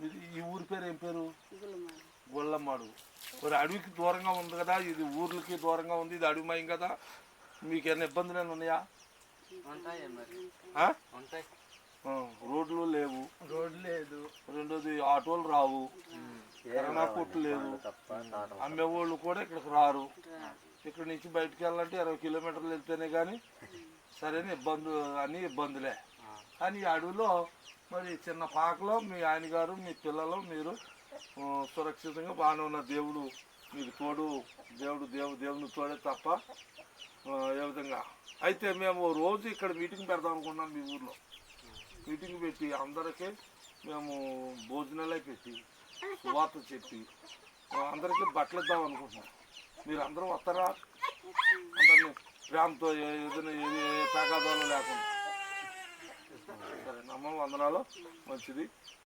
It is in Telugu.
మీది ఈ ఊరి పేరు ఏం పేరు? గొల్లమ్మాడు. మరి అడవికి దూరంగా ఉంది కదా ఇది ఊర్లకి దూరంగా ఉంది ఇది అడవిమయం కదా. మీకు ఏమైనా ఇబ్బందులు ఏమైనా ఉన్నాయా ఉంటాయి. రోడ్లు లేవు. రోడ్ లేదు. రెండోది ఆటోలు రావు. కిరాణా కొట్టు లేదు. అమ్మేవాళ్ళు కూడా ఇక్కడికి రారు. ఇక్కడ నుంచి బయటకు వెళ్ళాలంటే ఇరవై కిలోమీటర్లు వెళ్తేనే కానీ సరైన ఇబ్బంది అన్ని ఇబ్బందులే. కానీ ఈ అడవిలో మరి చిన్న పాకలో మీ ఆయన గారు మీ పిల్లలు మీరు సురక్షితంగా బాగానే ఉన్న దేవుడు మీకు తోడు దేవుడు దేవు దేవుని తోడే తప్ప ఏ విధంగా? అయితే మేము రోజు ఇక్కడ మీటింగ్ పెడదాం అనుకున్నాం మీ ఊర్లో. మీటింగ్ పెట్టి అందరికీ మేము భోజనాలే పెట్టి వార్త చెప్పి అందరికీ బట్టలు ఇద్దాం అనుకుంటున్నాం. మీరు అందరూ వస్తారా? అందరినీ ప్రేమతో ఏదైనా తగాదాలు లేకుండా సరే నమ్మ వందనాలు. మంచిది.